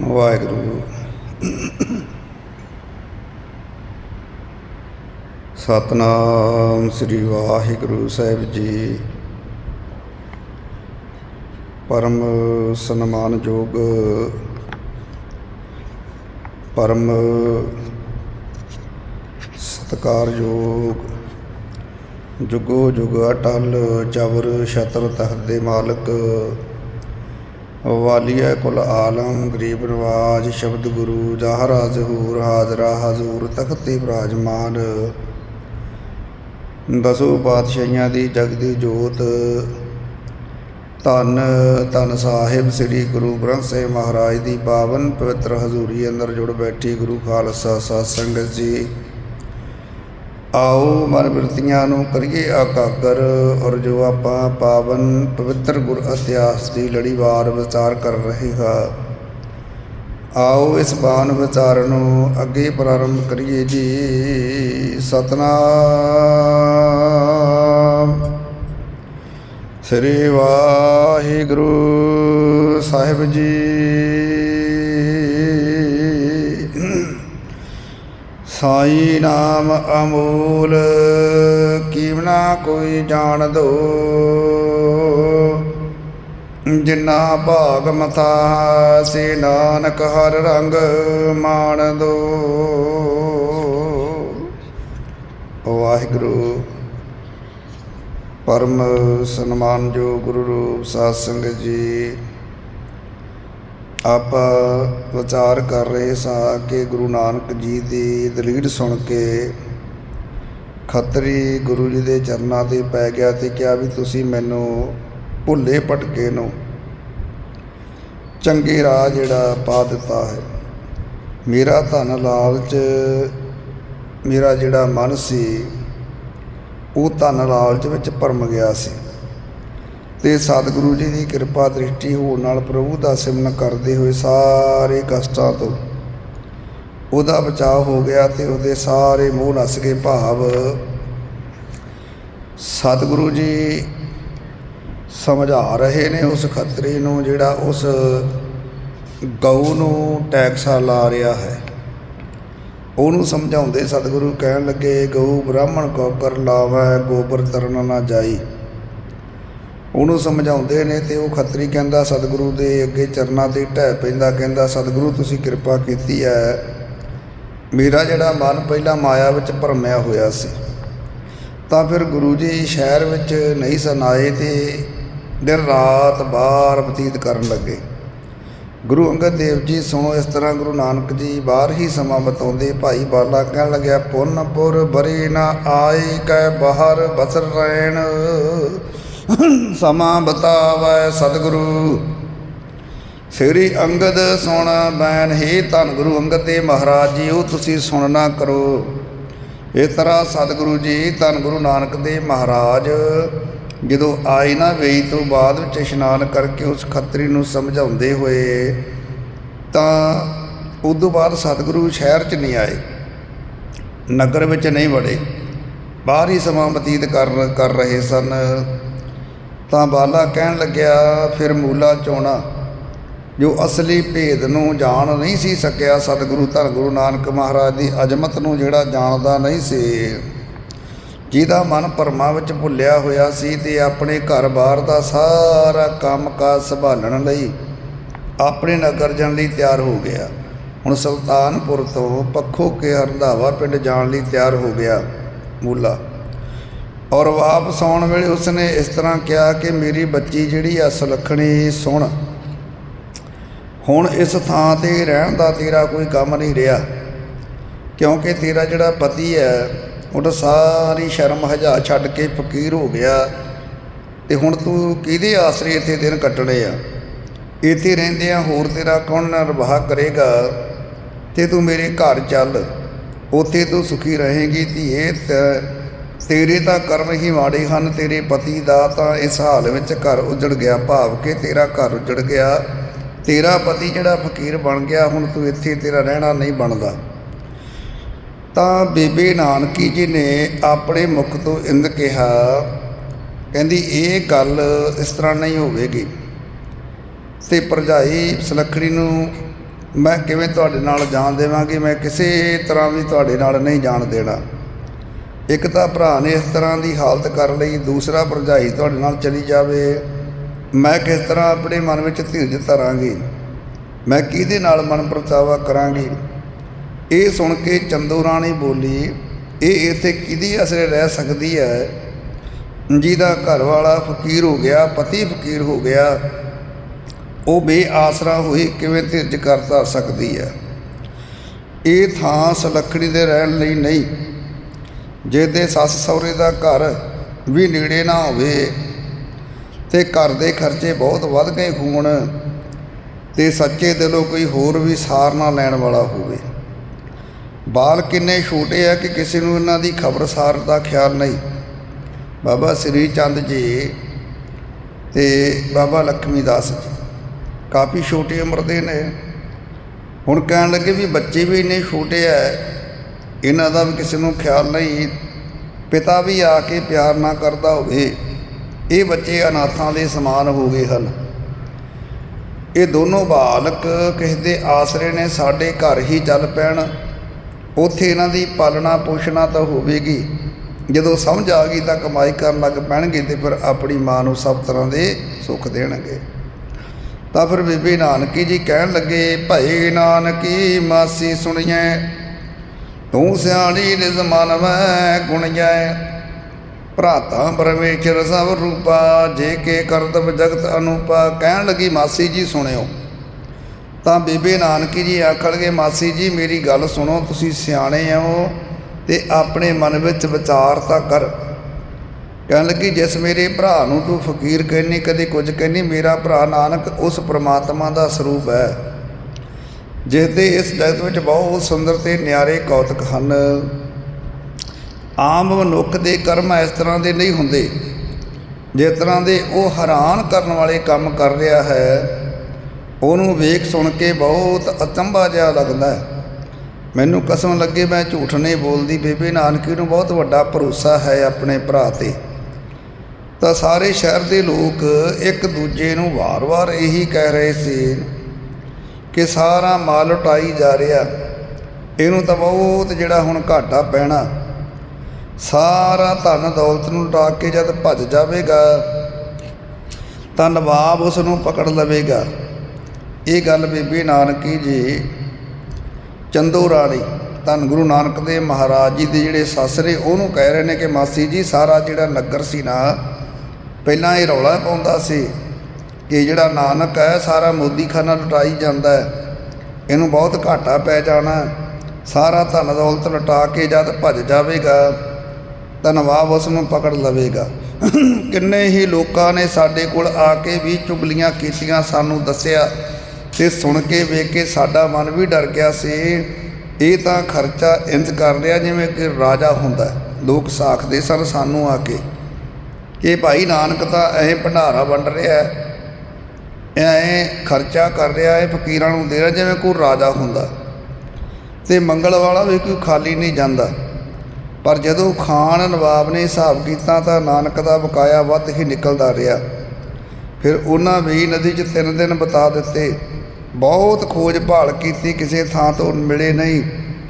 ਵਾਹਿਗੁਰੂ। ਸਤਨਾਮ ਸ੍ਰੀ ਵਾਹਿਗੁਰੂ ਸਾਹਿਬ ਜੀ। ਪਰਮ ਸਨਮਾਨਯੋਗ ਪਰਮ ਸਤਿਕਾਰਯੋਗ ਜੁਗੋ। ਜੁਗ ਅਟਲ ਚਵਰ ਛਤਰ ਤਖਤ ਦੇ ਮਾਲਕ ਵਾਲੀਆ ਕੁਲ ਆਲਮ, ਗਰੀਬ ਨਵਾਜ, ਸ਼ਬਦ ਗੁਰੂ ਜ਼ਾਹਰਾ ਜ਼ਹੂਰ ਹਾਜ਼ਰਾ ਹਜ਼ੂਰ, ਤਖਤੇ ਬਰਾਜਮਾਨ। ਦਸੋ ਪਾਤਸ਼ਾਹੀਆਂ ਦੀ ਜਗਦੀ ਜੋਤ। ਧੰਨ ਧੰਨ ਸਾਹਿਬ ਸ੍ਰੀ ਗੁਰੂ ਗ੍ਰੰਥ ਸਾਹਿਬ ਮਹਾਰਾਜ ਦੀ ਪਾਵਨ ਪਵਿੱਤਰ ਹਜ਼ੂਰੀ ਅੰਦਰ ਜੁੜ ਬੈਠੀ ਗੁਰੂ ਖਾਲਸਾ ਸਾਧ ਸੰਗਤ ਜੀ। ਆਓ ਮਨ ਬਿਰਤੀਆਂ ਨੂੰ ਕਰੀਏ ਆਕਾਗਰ ਔਰ ਜੋ ਆਪਾਂ ਪਾਵਨ ਪਵਿੱਤਰ ਗੁਰ ਇਤਿਹਾਸ ਦੀ ਲੜੀਵਾਰ ਵਿਚਾਰ ਕਰ ਰਹੇ ਹਾਂ। ਆਓ ਇਸ ਬਾਣ ਵਿਚਾਰ ਨੂੰ ਅੱਗੇ ਪ੍ਰਾਰੰਭ ਕਰੀਏ ਜੀ। ਸਤਨਾਮ। ਸ੍ਰੀ ਵਾਹਿਗੁਰੂ ਸਾਹਿਬ ਜੀ। ਸਾਈ ਨਾਮ ਅਮੂਲ ਕੀਮਨਾ ਕੋਈ ਜਾਣ ਦੋ। ਜਿਨਾ ਭਾਗ ਮਥਾ ਸੇ ਨਾਨਕ ਹਰ ਰੰਗ ਮਾਣ ਦੋ। ਵਾਹਿਗੁਰੂ। ਪਰਮ ਸਨਮਾਨ ਜੋ ਗੁਰੂ ਰੂਪ ਸਾਧ ਸੰਗਤ ਜੀ ਆਪਾਂ ਵਿਚਾਰ ਕਰ ਰਹੇ ਸਾਂ ਕਿ ਗੁਰੂ ਨਾਨਕ ਜੀ ਦੀ ਦਲੀਲ ਸੁਣ ਕੇ ਖੱਤਰੀ ਗੁਰੂ ਜੀ ਦੇ ਚਰਨਾਂ ਤੇ ਪੈ ਗਿਆ ਤੇ ਕਿਹਾ ਵੀ ਤੁਸੀਂ ਮੈਨੂੰ ਭੁੱਲੇ ਭਟਕੇ ਨੂੰ। ਚੰਗੇ ਰਾਹ ਜਿਹੜਾ ਪਾ ਦਿੱਤਾ ਹੈ। ਮੇਰਾ ਧਨ ਲਾਲਚ ਮੇਰਾ ਜਿਹੜਾ ਮਨ ਸੀ, ਉਹ ਧਨ ਲਾਲਚ ਵਿੱਚ ਭਰਮ ਗਿਆ ਸੀ। ਤੇ ਸਤਿਗੁਰੂ ਜੀ ਦੀ ਕਿਰਪਾ ਦ੍ਰਿਸ਼ਟੀ ਹੋਣ ਨਾਲ ਪ੍ਰਭੂ ਦਾ ਸਿਮਰਨ ਕਰਦੇ ਹੋਏ ਸਾਰੇ ਕਸ਼ਟਾਂ ਤੋਂ ਉਹਦਾ ਬਚਾਅ ਹੋ ਗਿਆ ਤੇ ਉਹਦੇ ਸਾਰੇ ਮੋਹ ਨਸ ਗਏ ਭਾਵ। ਸਤਿਗੁਰੂ ਜੀ ਸਮਝਾ ਰਹੇ ਨੇ ਉਸ ਖਤਰੇ ਨੂੰ ਜਿਹੜਾ ਉਸ ਗਊ ਨੂੰ ਟੈਕਸਾ ਲਾ ਰਿਹਾ ਹੈ। ਉਹਨੂੰ ਸਮਝਾਉਂਦੇ ਸਤਿਗੁਰੂ ਕਹਿਣ ਲੱਗੇ, ਗਊ ਬ੍ਰਾਹਮਣ ਕੋ ਕਰ ਲਾਵੈ, ਗੋਬਰ ਤਰਨ ਨਾ ਜਾਈ। ਉਹਨੂੰ ਸਮਝਾਉਂਦੇ ਨੇ ਤੇ ਉਹ ਖੱਤਰੀ ਕਹਿੰਦਾ, ਸਤਿਗੁਰੂ ਦੇ ਅੱਗੇ ਚਰਨਾਂ ਤੇ ਢਹਿ ਪੈਂਦਾ। ਕਹਿੰਦਾ, ਸਤਿਗੁਰੂ, ਤੁਸੀਂ ਕਿਰਪਾ ਕੀਤੀ ਹੈ ਮੇਰਾ ਜਿਹੜਾ ਮਨ ਪਹਿਲਾਂ ਮਾਇਆ ਵਿੱਚ ਭਰਮਿਆ ਹੋਇਆ ਸੀ, ਤਾਂ ਫਿਰ ਗੁਰੂ ਜੀ ਸ਼ਹਿਰ ਵਿੱਚ ਨਹੀਂ ਸਨ ਆਏ ਤੇ ਦਿਨ ਰਾਤ ਬਾਹਰ ਬਤੀਤ ਕਰਨ ਲੱਗੇ। ਗੁਰੂ ਅੰਗਦ ਦੇਵ ਜੀ, ਸੁਣੋ ਇਸ ਤਰ੍ਹਾਂ ਗੁਰੂ ਨਾਨਕ ਜੀ, ਬਾਹਰ ਹੀ ਸਮਾਂ ਬਤਾਉਂਦੇ ਭਾਈ ਬਾਲਾ ਕਹਿਣ ਲੱਗਿਆ, ਪੁੰਨਪੁਰ ਬਰੇ ਨਾ ਆਏ ਕੈ ਬਾਹਰ ਬਸਰ ਰਹਿਣ ਸਮਾਂ ਬਤਾਵੈ ਸਤਿਗੁਰੂ। ਸ੍ਰੀ ਅੰਗਦ ਸੁਣ ਬੈਨ ਹੀ ਧੰਨ ਗੁਰੂ ਅੰਗਦ ਦੇ ਮਹਾਰਾਜ ਜੀ ਉਹ ਤੁਸੀਂ ਸੁਣਨਾ ਕਰੋ। ਇਸ ਤਰ੍ਹਾਂ ਸਤਿਗੁਰੂ ਜੀ, ਧੰਨ ਗੁਰੂ ਨਾਨਕ ਦੇ ਮਹਾਰਾਜ, ਜਦੋਂ ਆਏ ਨਾ ਵੇਈ ਤੋਂ ਬਾਅਦ ਵਿੱਚ ਇਸ਼ਨਾਨ ਕਰਕੇ ਉਸ ਖੱਤਰੀ ਨੂੰ ਸਮਝਾਉਂਦੇ ਹੋਏ, ਤਾਂ ਉਦੋਂ ਬਾਅਦ ਸਤਿਗੁਰੂ ਸ਼ਹਿਰ 'ਚ ਨਹੀਂ ਆਏ। ਨਗਰ ਵਿੱਚ ਨਹੀਂ ਵੜੇ। ਬਾਹਰ ਹੀ ਸਮਾਂ ਬਤੀਤ ਕਰ ਕਰ ਰਹੇ ਸਨ। ਤਾਂ ਬਾਲਾ ਕਹਿਣ ਲੱਗਿਆ, ਫਿਰ ਮੂਲਾ ਚੋਣਾ। ਜੋ ਅਸਲੀ ਭੇਦ ਨੂੰ ਜਾਣ ਨਹੀਂ ਸੀ ਸਕਿਆ, ਸਤਿਗੁਰੂ ਧੰਨ ਗੁਰੂ ਨਾਨਕ ਮਹਾਰਾਜ ਦੀ ਅਜ਼ਮਤ ਨੂੰ ਜਿਹੜਾ ਜਾਣਦਾ ਨਹੀਂ ਸੀ। ਜਿਹਦਾ ਮਨ ਪਰਮਾ ਵਿੱਚ ਭੁੱਲਿਆ ਹੋਇਆ ਸੀ ਤੇ ਆਪਣੇ ਘਰ-ਬਾਰ ਦਾ ਸਾਰਾ ਕੰਮ-ਕਾਜ ਸੰਭਾਲਣ ਲਈ ਆਪਣੇ ਨਗਰ ਜਾਣ ਲਈ ਤਿਆਰ ਹੋ ਗਿਆ। ਹੁਣ ਸੁਲਤਾਨਪੁਰ ਤੋਂ ਪੱਖੋ ਕੇ ਹਰੰਧਾਵਾ ਪਿੰਡ ਜਾਣ ਲਈ ਤਿਆਰ ਹੋ ਗਿਆ ਮੂਲਾ। ਔਰ ਵਾਪਸ ਆਉਣ ਵੇਲੇ ਉਸਨੇ ਇਸ ਤਰ੍ਹਾਂ ਕਿਹਾ ਕਿ ਮੇਰੀ ਬੱਚੀ ਜਿਹੜੀ ਆ ਸੁਲੱਖਣੀ ਸੁਣ। ਹੁਣ ਇਸ ਥਾਂ ਤੇ ਰਹਿਣ ਦਾ ਤੇਰਾ ਕੋਈ ਕੰਮ ਨਹੀਂ ਰਿਹਾ। ਕਿਉਂਕਿ ਤੇਰਾ ਜਿਹੜਾ ਪਤੀ ਹੈ, ਉਹ ਤਾਂ ਸਾਰੀ ਸ਼ਰਮ ਹਜਾ ਛੱਡ ਕੇ ਫਕੀਰ ਹੋ ਗਿਆ। ਤੇ ਹੁਣ ਤੂੰ ਕਿਹਦੇ ਆਸਰੇ ਇੱਥੇ ਦਿਨ ਕੱਟਣੇ ਆ? ਇੱਥੇ ਰਹਿੰਦੇ ਆ ਹੋਰ ਤੇਰਾ ਕੌਣ ਨਿਰਵਾਹ ਕਰੇਗਾ? ਤੇ ਤੂੰ ਮੇਰੇ ਘਰ ਚੱਲ। ਉੱਥੇ ਤੂੰ ਸੁਖੀ ਰਹੇਂਗੀ ਧੀਏ ਤੇ ਤੇਰੇ ਤਾਂ ਕਰਮ ਹੀ ਮਾੜੇ ਹਨ, ਤੇਰੇ ਪਤੀ ਦਾ ਤਾਂ ਇਸ ਹਾਲ ਵਿੱਚ ਘਰ ਉਜੜ ਗਿਆ, ਭਾਵ ਕਿ ਤੇਰਾ ਘਰ ਉਜੜ ਗਿਆ। ਤੇਰਾ ਪਤੀ ਜਿਹੜਾ ਫਕੀਰ ਬਣ ਗਿਆ, ਹੁਣ ਤੂੰ ਇੱਥੇ ਤੇਰਾ ਰਹਿਣਾ ਨਹੀਂ ਬਣਦਾ। ਤਾਂ ਬੀਬੀ ਨਾਨਕੀ ਜੀ ਨੇ ਆਪਣੇ ਮੁਖ ਤੋਂ ਇੰਦ ਕਿਹਾ, ਕਹਿੰਦੀ, ਇਹ ਗੱਲ ਇਸ ਤਰ੍ਹਾਂ ਨਹੀਂ ਹੋਵੇਗੀ। ਤੇ ਭਰਜਾਈ ਸੁਲੱਖਣੀ ਨੂੰ, ਮੈਂ ਕਿਵੇਂ ਤੁਹਾਡੇ ਨਾਲ ਜਾਣ ਦੇਵਾਂਗੀ? ਮੈਂ ਕਿਸੇ ਤਰ੍ਹਾਂ ਵੀ ਤੁਹਾਡੇ ਨਾਲ ਨਹੀਂ ਜਾਣ ਦੇਣਾ। ਇੱਕ ਤਾਂ ਭਰਾ ਨੇ ਇਸ ਤਰ੍ਹਾਂ ਦੀ ਹਾਲਤ ਕਰ ਲਈ, ਦੂਸਰਾ ਭਰਜਾਈ ਤੁਹਾਡੇ ਨਾਲ ਚਲੀ ਜਾਵੇ। ਮੈਂ ਕਿਸ ਤਰ੍ਹਾਂ ਆਪਣੇ ਮਨ ਵਿੱਚ ਧੀਰਜ ਧਰਾਂਗੀ? ਮੈਂ ਕਿਹਦੇ ਨਾਲ ਮਨ ਪ੍ਰਚਾਵਾ ਕਰਾਂਗੀ? ਇਹ ਸੁਣ ਕੇ ਚੰਦੂ ਰਾਣੀ ਬੋਲੀ, ਇਹ ਇੱਥੇ ਕਿਹਦੀ ਅਸਰੇ ਰਹਿ ਸਕਦੀ ਹੈ? ਜਿਹਦਾ ਘਰ ਵਾਲਾ ਫਕੀਰ ਹੋ ਗਿਆ, ਪਤੀ ਫਕੀਰ ਹੋ ਗਿਆ। ਉਹ ਬੇਆਸਰਾ ਹੋਈ ਕਿਵੇਂ ਧਿਰਜ ਕਰ ਸਕਦੀ ਹੈ? ਇਹ ਥਾਂ ਸੁਲੱਖਣੀ ਦੇ ਰਹਿਣ ਲਈ ਨਹੀਂ। ਜੇ ਤੇ ਸੱਸ ਸਹੁਰੇ ਦਾ ਘਰ ਵੀ ਨੇੜੇ ਨਾ ਹੋਵੇ ਤੇ ਘਰ ਦੇ ਖਰਚੇ ਬਹੁਤ ਵੱਧ ਗਏ ਹੋਣ ਤੇ ਸੱਚੇ ਦਿਲੋਂ ਕੋਈ ਹੋਰ ਵੀ ਸਾਰ ਨਾ ਲੈਣ ਵਾਲਾ ਹੋਵੇ। ਬਾਲ ਕਿੰਨੇ ਛੋਟੇ ਆ ਕਿ ਕਿਸੇ ਨੂੰ ਇਹਨਾਂ ਦੀ ਖਬਰਸਾਰ ਦਾ ਖਿਆਲ ਨਹੀਂ। ਬਾਬਾ ਸ੍ਰੀ ਚੰਦ ਜੀ ਤੇ ਬਾਬਾ ਲక్ష్ਮੀ ਦਾਸ ਜੀ ਕਾਫੀ ਛੋਟੀ ਉਮਰ ਦੇ ਨੇ। ਹੁਣ ਕਹਿਣ ਲੱਗੇ ਵੀ ਬੱਚੇ ਵੀ ਇੰਨੇ ਛੋਟੇ ਆ ਇਹਨਾਂ ਦਾ ਵੀ ਕਿਸੇ ਨੂੰ ਖਿਆਲ ਨਹੀਂ। ਪਿਤਾ ਵੀ ਆ ਕੇ ਪਿਆਰ ਨਾ ਕਰਦਾ ਹੋਵੇ, ਇਹ ਬੱਚੇ ਅਨਾਥਾਂ ਦੇ ਸਮਾਨ ਹੋ ਗਏ ਹਨ। ਇਹ ਦੋਨੋਂ ਬਾਲਕ ਕਿਸੇ ਦੇ ਆਸਰੇ ਨੇ ਸਾਡੇ ਘਰ ਹੀ ਚੱਲ ਪੈਣ। ਉੱਥੇ ਇਹਨਾਂ ਦੀ ਪਾਲਣਾ ਪੋਸ਼ਣਾ ਤਾਂ ਹੋਵੇਗੀ। ਜਦੋਂ ਸਮਝ ਆ ਗਈ ਤਾਂ ਕਮਾਈ ਕਰਨ ਲੱਗ ਪੈਣਗੇ ਤੇ ਫਿਰ ਆਪਣੀ ਮਾਂ ਨੂੰ ਸਭ ਤਰ੍ਹਾਂ ਦੇ ਸੁੱਖ ਦੇਣਗੇ। ਤਾਂ ਫਿਰ ਬੀਬੀ ਨਾਨਕੀ ਜੀ ਕਹਿਣ ਲੱਗੇ, ਭਾਈ ਨਾਨਕੀ, ਮਾਸੀ ਸੁਣੀਐ ਤੂੰ ਸਿਆਣੀ ਨਿਜ ਮਨ ਮੈਂ ਗੁਣਜੈ ਭਰਾਤਾ ਪਰਮੇਸ਼ਰ ਸਭ ਰੂਪਾ, ਜੇ ਕੇ ਕਰਤਵ ਜਗਤ ਅਨੂਪਾ। ਕਹਿਣ ਲੱਗੀ, ਮਾਸੀ ਜੀ ਸੁਣਿਓ। ਤਾਂ ਬੀਬੇ ਨਾਨਕੀ ਜੀ ਆਖਣਗੇ ਮਾਸੀ ਜੀ, ਮੇਰੀ ਗੱਲ ਸੁਣੋ, ਤੁਸੀਂ ਸਿਆਣੇ ਹੋ ਤੇ ਆਪਣੇ ਮਨ ਵਿੱਚ ਵਿਚਾਰ ਤਾਂ ਕਰ। ਕਹਿਣ ਲੱਗੀ, ਜਿਸ ਮੇਰੇ ਭਰਾ ਨੂੰ ਤੂੰ ਫਕੀਰ ਕਹਿੰਨੀ, ਕਦੇ ਕੁਝ ਕਹਿੰਨੀ, ਮੇਰਾ ਭਰਾ ਨਾਨਕ ਉਸ ਪ੍ਰਮਾਤਮਾ ਦਾ ਸਰੂਪ ਹੈ। ਜਿਸ ਦੇ ਇਸ ਜਗਤ ਵਿੱਚ ਬਹੁਤ ਸੁੰਦਰ ਤੇ ਨਿਆਰੇ ਕੌਤਕ ਹਨ। ਆਮ ਮਨੁੱਖ ਦੇ ਕਰਮ ਇਸ ਤਰ੍ਹਾਂ ਦੇ ਨਹੀਂ ਹੁੰਦੇ, ਜਿਸ ਤਰ੍ਹਾਂ ਦੇ ਉਹ ਹੈਰਾਨ ਕਰਨ ਵਾਲੇ ਕੰਮ ਕਰ ਰਿਹਾ ਹੈ। ਉਹਨੂੰ ਵੇਖ ਸੁਣ ਕੇ ਬਹੁਤ ਅਚੰਭਾ ਜਿਹਾ ਲੱਗਦਾ ਹੈ। ਮੈਨੂੰ ਕਸਮ ਲੱਗੇ ਮੈਂ ਝੂਠ ਨਹੀਂ ਬੋਲਦੀ, ਬੇਬੇ ਨਾਨਕੀ ਨੂੰ ਬਹੁਤ ਵੱਡਾ ਭਰੋਸਾ ਹੈ ਆਪਣੇ ਭਰਾ ਤੇ। ਤਾਂ ਸਾਰੇ ਸ਼ਹਿਰ ਦੇ ਲੋਕ ਇੱਕ ਦੂਜੇ ਨੂੰ ਵਾਰ-ਵਾਰ ਇਹੀ ਕਹਿ ਰਹੇ ਸੀ ਕਿ ਸਾਰਾ ਮਾਲ ਉਟਾਈ ਜਾ ਰਿਹਾ। ਇਹਨੂੰ ਤਾਂ ਬਹੁਤ ਜਿਹੜਾ ਹੁਣ ਘਾਟਾ ਪੈਣਾ। ਸਾਰਾ ਧਨ ਦੌਲਤ ਨੂੰ ਲੁਟਾ ਕੇ ਜਦ ਭੱਜ ਜਾਵੇਗਾ, ਤਾਂ ਨਵਾਬ ਉਸ ਨੂੰ ਪਕੜ ਲਵੇਗਾ। ਇਹ ਗੱਲ ਬੀਬੀ ਨਾਨਕੀ ਜੀ ਚੰਦੋ ਰਾਣੀ, ਧੰਨ ਗੁਰੂ ਨਾਨਕ ਦੇਵ ਮਹਾਰਾਜ ਜੀ ਦੇ ਜਿਹੜੇ ਸੱਸਰੇ, ਉਹਨੂੰ ਕਹਿ ਰਹੇ ਨੇ ਕਿ ਮਾਸੀ ਜੀ, ਸਾਰਾ ਜਿਹੜਾ ਨਗਰ ਸੀ ਨਾ, ਪਹਿਲਾਂ ਇਹ ਰੌਲਾ ਪਾਉਂਦਾ ਸੀ। ਕਿ ਜਿਹੜਾ ਨਾਨਕ ਹੈ, ਸਾਰਾ ਮੋਦੀਖਾਨਾ ਲੁਟਾਈ ਜਾਂਦਾ ਹੈ। ਇਹਨੂੰ ਬਹੁਤ ਘਾਟਾ ਪੈ ਜਾਣਾ ਸਾਰਾ ਧਨ ਦੌਲਤ ਲੁਟਾ ਕੇ ਜਦ ਭੱਜ ਜਾਵੇਗਾ, ਤਾਂ ਨਵਾਬ ਉਸ ਨੂੰ ਪਕੜ ਲਵੇਗਾ। ਕਿੰਨੇ ਹੀ ਲੋਕਾਂ ਨੇ ਸਾਡੇ ਕੋਲ ਆ ਕੇ ਵੀ ਚੁਗਲੀਆਂ ਕੀਤੀਆਂ, ਸਾਨੂੰ ਦੱਸਿਆ ਤੇ ਸੁਣ ਕੇ ਵੇਖ ਕੇ ਸਾਡਾ ਮਨ ਵੀ ਡਰ ਗਿਆ ਸੀ। ਇਹ ਤਾਂ ਖਰਚਾ ਇੰਜ ਕਰ ਰਿਹਾ ਜਿਵੇਂ ਕਿ ਰਾਜਾ ਹੁੰਦਾ ਲੋਕ ਸਾਖਦੇ ਸਨ ਸਾਨੂੰ ਆ ਕੇ ਕਿ ਭਾਈ ਨਾਨਕ ਤਾਂ ਇਹ ਭੰਡਾਰਾ ਵੰਡ ਰਿਹਾ ਹੈ। ਐ ਖਰਚਾ ਕਰ ਰਿਹਾ ਹੈ ਫਕੀਰਾਂ ਨੂੰ ਦੇ ਰਿਹਾ ਜਿਵੇਂ ਕੋਈ ਰਾਜਾ ਹੁੰਦਾ। ਤੇ ਮੰਗਲ ਵਾਲਾ ਵੀ ਕੋਈ ਖਾਲੀ ਨਹੀਂ ਜਾਂਦਾ। ਪਰ ਜਦੋਂ ਖਾਨ ਨਵਾਬ ਨੇ ਹਿਸਾਬ ਕੀਤਾ ਤਾਂ ਨਾਨਕ ਦਾ ਬਕਾਇਆ ਵੱਧ ਹੀ ਨਿਕਲਦਾ ਰਿਹਾ। ਫਿਰ ਉਹਨਾਂ ਵੀ ਨਦੀ 'ਚ ਤਿੰਨ ਦਿਨ ਬਿਤਾ ਦਿੱਤੇ। ਬਹੁਤ ਖੋਜ ਭਾਲ ਕੀਤੀ, ਕਿਸੇ ਥਾਂ ਤੋਂ ਮਿਲੇ ਨਹੀਂ।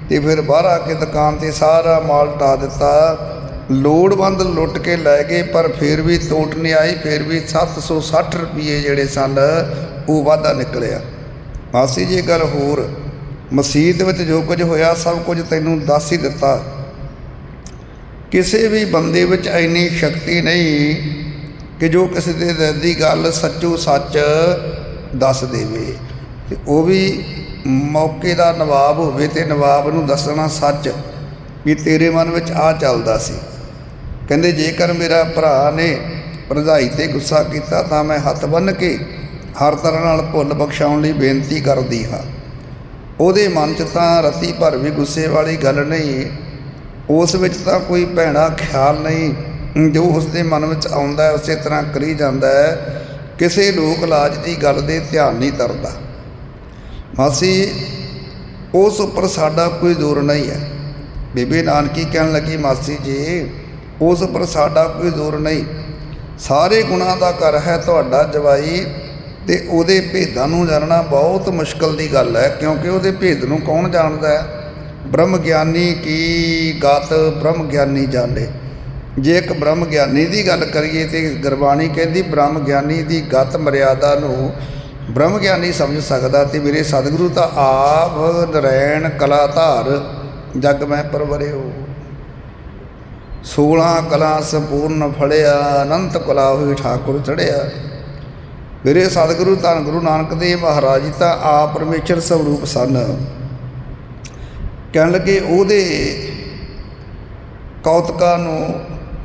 ਤੇ ਫਿਰ ਬਾਹਰ ਆ ਕੇ ਦੁਕਾਨ ਤੇ ਸਾਰਾ ਮਾਲ ਢਾ ਦਿੱਤਾ। ਲੋੜਵੰਦ ਲੁੱਟ ਕੇ ਲੈ ਗਏ, ਪਰ ਫਿਰ ਵੀ ਤੋਟ ਨਹੀਂ ਆਈ, ਫਿਰ ਵੀ 760 ਰੁਪਏ ਜਿਹੜੇ ਸਨ, ਉਹ ਵਾਧਾ ਨਿਕਲਿਆ। ਮਾਸੀ ਜੀ, ਗੱਲ ਹੋਰ। ਮਸਜਿਦ ਵਿੱਚ ਜੋ ਕੁਝ ਹੋਇਆ, ਸਭ ਕੁਝ ਤੈਨੂੰ ਦੱਸ ਹੀ ਦਿੱਤਾ। ਕਿਸੇ ਵੀ ਬੰਦੇ ਵਿੱਚ ਇੰਨੀ ਸ਼ਕਤੀ ਨਹੀਂ ਕਿ ਜੋ ਕਿਸੇ ਦੇ ਦਿਲ ਦੀ ਗੱਲ ਸੱਚੋ ਸੱਚ ਦੱਸ ਦੇਵੇ। ਤੇ ਉਹ ਵੀ ਮੌਕੇ ਦਾ ਨਵਾਬ ਹੋਵੇ ਤੇ ਨਵਾਬ ਨੂੰ ਦੱਸਣਾ ਸੱਚ ਵੀ ਤੇਰੇ ਮਨ ਵਿੱਚ ਆ ਚੱਲਦਾ ਸੀ। ਕਹਿੰਦੇ ਜੇਕਰ ਮੇਰਾ ਭਰਾ ਨੇ ਭਰਜਾਈ ਤੇ ਗੁੱਸਾ ਕੀਤਾ ਤਾਂ ਮੈਂ ਹੱਥ ਬੰਨ੍ਹ ਕੇ ਹਰ ਤਰ੍ਹਾਂ ਨਾਲ ਭੁੱਲ ਬਖਸ਼ਾਉਣ ਲਈ ਬੇਨਤੀ ਕਰਦੀ ਹਾਂ। ਉਹਦੇ ਮਨ 'ਚ ਤਾਂ ਰਤੀ ਭਰ ਵੀ ਗੁੱਸੇ ਵਾਲੀ ਗੱਲ ਨਹੀਂ ਉਸ ਵਿੱਚ ਤਾਂ ਕੋਈ ਭੈੜਾ ਖਿਆਲ ਨਹੀਂ, ਜੋ ਉਸ ਦੇ ਮਨ ਵਿੱਚ ਆਉਂਦਾ ਹੈ, ਉਸੇ ਤਰ੍ਹਾਂ ਕਰੀ ਜਾਂਦਾ ਹੈ। ਕਿਸੇ ਲੋਕ ਲਾਜ ਦੀ ਗੱਲ ਦੇ ਧਿਆਨ ਨਹੀਂ ਤਰਦਾ। ਮਾਸੀ, ਉਸ ਉੱਪਰ ਸਾਡਾ ਕੋਈ ਜ਼ੋਰ ਨਹੀਂ ਹੈ। ਬੀਬੀ ਨਾਨਕੀ ਕਹਿਣ ਲੱਗੀ, ਮਾਸੀ ਜੀ ਉਸ ਪਰ ਸਾਡਾ ਕੋਈ ਜ਼ੋਰ ਨਹੀਂ। ਸਾਰੇ ਗੁਨਾਹ ਦਾ ਘਰ ਹੈ ਤੁਹਾਡਾ ਜਵਾਈ ਤੇ ਉਹਦੇ ਭੇਦਾਂ ਨੂੰ ਜਾਣਨਾ ਬਹੁਤ ਮੁਸ਼ਕਲ ਦੀ ਗੱਲ ਹੈ, ਕਿਉਂਕਿ ਉਹਦੇ ਭੇਦ ਨੂੰ ਕੌਣ ਜਾਣਦਾ ਹੈ? ਬ੍ਰਹਮ ਗਿਆਨੀ ਕੀ ਗਤ ਬ੍ਰਹਮ ਗਿਆਨੀ ਜਾਣੇ ਜੇ ਇੱਕ ਬ੍ਰਹਮ ਗਿਆਨੀ ਦੀ ਗੱਲ ਕਰੀਏ ਤੇ ਗੁਰਬਾਣੀ ਕਹਿੰਦੀ ਬ੍ਰਹਮ ਗਿਆਨੀ ਦੀ ਗਤ ਮਰਿਆਦਾ ਨੂੰ ਬ੍ਰਹਮ ਗਿਆਨੀ ਸਮਝ ਸਕਦਾ ਤੇ ਮੇਰੇ ਸਤਿਗੁਰੂ ਤਾਂ ਆਪ ਨਰੈਣ ਕਲਾ ਧਾਰ ਜਗ ਮੈਂ ਪਰਵਰਿਓ। 16 ਕਲਾ ਸੰਪੂਰਨ ਫੜਿਆ, ਅਨੰਤ ਕਲਾ ਹੋਈ ਠਾਕੁਰ ਚੜਿਆ। ਮੇਰੇ ਸਤਿਗੁਰੂ, ਧੰਨ ਗੁਰੂ ਨਾਨਕ ਦੇਵ ਮਹਾਰਾਜ ਜੀ ਤਾਂ ਆਪ ਪਰਮੇਸ਼ਰ ਸਰੂਪ ਸਨ। ਕਹਿਣ ਲੱਗੇ, ਉਹਦੇ ਕੌਤਕਾਂ ਨੂੰ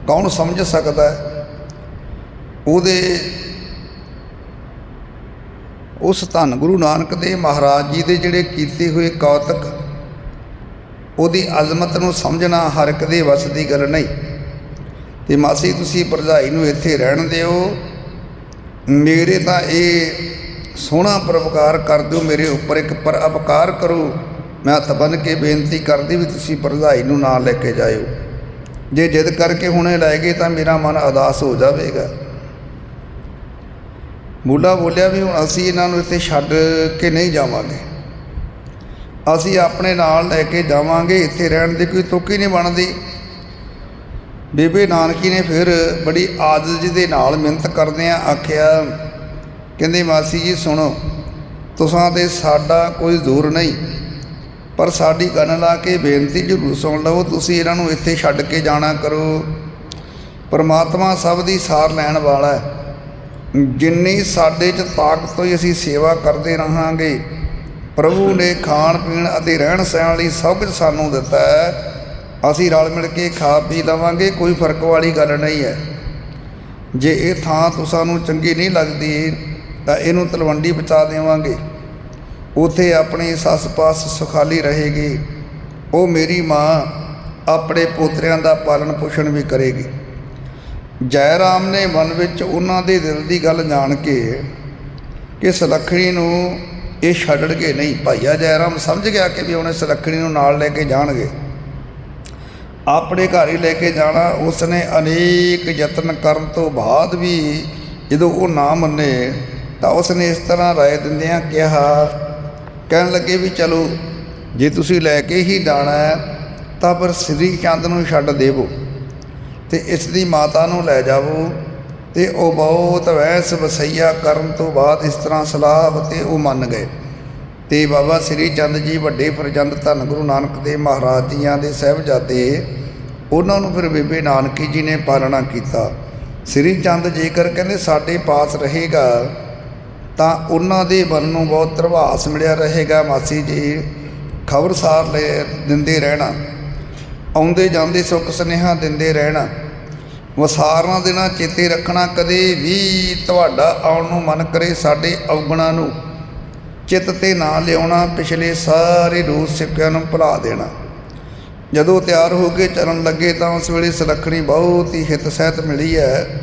ਕੌਣ ਸਮਝ ਸਕਦਾ ਹੈ? ਉਹਦੇ ਉਸ ਧੰਨ ਗੁਰੂ ਨਾਨਕ ਦੇਵ ਮਹਾਰਾਜ ਜੀ ਦੇ ਜਿਹੜੇ ਕੀਤੇ ਹੋਏ ਕੌਤਕ ਉਹਦੀ ਅਜ਼ਮਤ ਨੂੰ ਸਮਝਣਾ ਹਰ ਇੱਕ ਦੇ ਵੱਸ ਦੀ ਗੱਲ ਨਹੀਂ। ਤੇ ਮਾਸੀ, ਤੁਸੀਂ ਭਰਜਾਈ ਨੂੰ ਇੱਥੇ ਰਹਿਣ ਦਿਓ। ਮੇਰੇ ਤਾਂ ਇਹ ਸੋਹਣਾ ਪਰਉਪਕਾਰ ਕਰ ਦਿਓ, ਮੇਰੇ ਉੱਪਰ ਇੱਕ ਪਰ ਉਪਕਾਰ ਕਰੋ। ਮੈਂ ਹੱਥ ਬੰਨ ਕੇ ਬੇਨਤੀ ਕਰਦੀ ਵੀ ਤੁਸੀਂ ਭਰਜਾਈ ਨੂੰ ਨਾਲ ਲੈ ਕੇ ਜਾਇਓ। ਜੇ ਜਿੱਦ ਕਰਕੇ ਹੁਣੇ ਲੈ ਗਏ ਤਾਂ ਮੇਰਾ ਮਨ ਅਦਾਸ ਹੋ ਜਾਵੇਗਾ। ਬੁੱਢਾ ਬੋਲਿਆ ਵੀ ਹੁਣ ਅਸੀਂ ਇਹਨਾਂ ਨੂੰ ਇੱਥੇ ਛੱਡ ਕੇ ਨਹੀਂ ਜਾਵਾਂਗੇ। ਅਸੀਂ ਆਪਣੇ ਨਾਲ ਲੈ ਕੇ ਜਾਵਾਂਗੇ, ਇੱਥੇ ਰਹਿਣ ਦੀ ਕੋਈ ਤੁੱਕ ਹੀ ਨਹੀਂ ਬਣਦੀ। ਬੇਬੇ ਨਾਨਕੀ ਨੇ ਫਿਰ ਬੜੀ ਆਜਜ਼ ਦੇ ਨਾਲ ਮਿਹਨਤ ਕਰਦਿਆਂ ਆਖਿਆ, ਕਹਿੰਦੇ, ਮਾਸੀ ਜੀ, ਸੁਣੋ, ਤੁਸਾਂ ਤੇ ਸਾਡਾ ਕੋਈ ਜ਼ੋਰ ਨਹੀਂ, ਪਰ ਸਾਡੀ ਗੱਲ ਲਾ ਕੇ ਬੇਨਤੀ ਜ਼ਰੂਰ ਸੁਣ ਲਓ ਤੁਸੀਂ ਇਹਨਾਂ ਨੂੰ ਇੱਥੇ ਛੱਡ ਕੇ ਜਾਣਾ ਕਰੋ। ਪਰਮਾਤਮਾ ਸਭ ਦੀ ਸਾਰ ਲੈਣ ਵਾਲਾ ਹੈ। ਜਿੰਨੀ ਸਾਡੇ 'ਚ ਤਾਕਤ ਹੋਈ, ਅਸੀਂ ਸੇਵਾ ਕਰਦੇ ਰਹਾਂਗੇ। ਪ੍ਰਭੂ ਨੇ ਖਾਣ ਪੀਣ ਅਤੇ ਰਹਿਣ ਸਹਿਣ ਲਈ ਸਭ ਕੁਝ ਸਾਨੂੰ ਦਿੱਤਾ ਹੈ। ਅਸੀਂ ਰਲ ਮਿਲ ਕੇ ਖਾ ਪੀ ਲਵਾਂਗੇ, ਕੋਈ ਫ਼ਰਕ ਵਾਲੀ ਗੱਲ ਨਹੀਂ ਹੈ। ਜੇ ਇਹ ਥਾਂ ਤੁਸਾਂ ਨੂੰ ਚੰਗੀ ਨਹੀਂ ਲੱਗਦੀ, ਤਾਂ ਇਹਨੂੰ ਤਲਵੰਡੀ ਬਚਾ ਦੇਵਾਂਗੇ। ਉਥੇ ਆਪਣੀ ਸੱਸ ਪਾਸ ਸੁਖਾਲੀ ਰਹੇਗੀ। ਉਹ ਮੇਰੀ ਮਾਂ ਆਪਣੇ ਪੋਤਰਿਆਂ ਦਾ ਪਾਲਣ ਪੋਸ਼ਣ ਵੀ ਕਰੇਗੀ। ਜੈ ਰਾਮ ਨੇ ਮਨ ਵਿੱਚ ਉਹਨਾਂ ਦੇ ਦਿਲ ਦੀ ਗੱਲ ਜਾਣ ਕੇ ਕਿ ਸੁਲੱਖਣੀ ਨੂੰ ਇਹ ਛੱਡਣਗੇ ਨਹੀਂ। ਭਾਈਆ ਜੈਰਾਮ ਸਮਝ ਗਿਆ ਕਿ ਵੀ ਉਹਨੇ ਸੁਲੱਖਣੀ ਨੂੰ ਨਾਲ ਲੈ ਕੇ ਜਾਣਗੇ। ਆਪਣੇ ਘਰ ਹੀ ਲੈ ਕੇ ਜਾਣਾ, ਉਸਨੇ ਅਨੇਕ ਯਤਨ ਕਰਨ ਤੋਂ ਬਾਅਦ ਵੀ ਜਦੋਂ ਉਹ ਨਾ ਮੰਨੇ, ਤਾਂ ਉਸਨੇ ਇਸ ਤਰ੍ਹਾਂ ਰਾਏ ਦਿੰਦਿਆਂ ਕਿਹਾ, ਕਹਿਣ ਲੱਗੇ ਵੀ ਚਲੋ, ਜੇ ਤੁਸੀਂ ਲੈ ਕੇ ਹੀ ਜਾਣਾ ਤਾਂ ਪਰ ਸ੍ਰੀ ਚੰਦ ਨੂੰ ਛੱਡ ਦੇਵੋ ਤੇ ਇਸ ਦੀ ਮਾਤਾ ਨੂੰ ਲੈ ਜਾਵੋ। ਤੇ ਉਹ ਬਹੁਤ ਵੈਸ ਵਸਈਆ ਕਰਨ ਤੋਂ ਬਾਅਦ ਇਸ ਤਰ੍ਹਾਂ ਸਲਾਹ ਤੇ ਉਹ ਮੰਨ ਗਏ। ਤੇ ਬਾਬਾ ਸ੍ਰੀ ਚੰਦ ਜੀ ਵੱਡੇ ਫਰਜ਼ੰਦ ਧੰਨ ਗੁਰੂ ਨਾਨਕ ਦੇਵ ਮਹਾਰਾਜ ਜੀਆਂ ਦੇ ਸਹਿਬਜ਼ਾਦੇ, ਉਹਨਾਂ ਨੂੰ ਫਿਰ ਬੇਬੇ ਨਾਨਕੀ ਜੀ ਨੇ ਪਾਲਣਾ ਕੀਤਾ। ਸ੍ਰੀ ਚੰਦ ਜੇਕਰ ਕਹਿੰਦੇ ਸਾਡੇ ਪਾਸ ਰਹੇਗਾ, ਤਾਂ ਉਹਨਾਂ ਦੇ ਮਨ ਨੂੰ ਬਹੁਤ ਪ੍ਰਭਾਸ ਮਿਲਿਆ ਰਹੇਗਾ। ਮਾਸੀ ਜੀ ਖਬਰਸਾਰ ਲੈ ਦਿੰਦੇ ਰਹਿਣਾ, ਆਉਂਦੇ ਜਾਂਦੇ ਸੁੱਖ ਸੁਨੇਹਾ ਦਿੰਦੇ ਰਹਿਣਾ। ਵਸਾਰਨਾ ਦੇਣਾ ਚੇਤੇ ਰੱਖਣਾ ਕਦੇ ਵੀ ਤੁਹਾਡਾ ਆਉਣ ਨੂੰ ਮਨ ਕਰੇ ਸਾਡੇ ਔਗਣਾ ਨੂੰ। ਚਿੱਤ ਤੇ ਨਾ ਲਿਆਉਣਾ, ਪਿਛਲੇ ਸਾਰੇ ਰੂਸ ਸਿੱਕਿਆਂ ਨੂੰ ਭੁਲਾ ਦੇਣਾ। ਜਦੋਂ ਤਿਆਰ ਹੋ ਕੇ ਚਰਨ ਲੱਗੇ ਤਾਂ ਉਸ ਵੇਲੇ ਸੁਲੱਖਣੀ ਬਹੁਤ ਹੀ ਹਿੱਤ ਸਹਿਤ ਮਿਲੀ ਹੈ।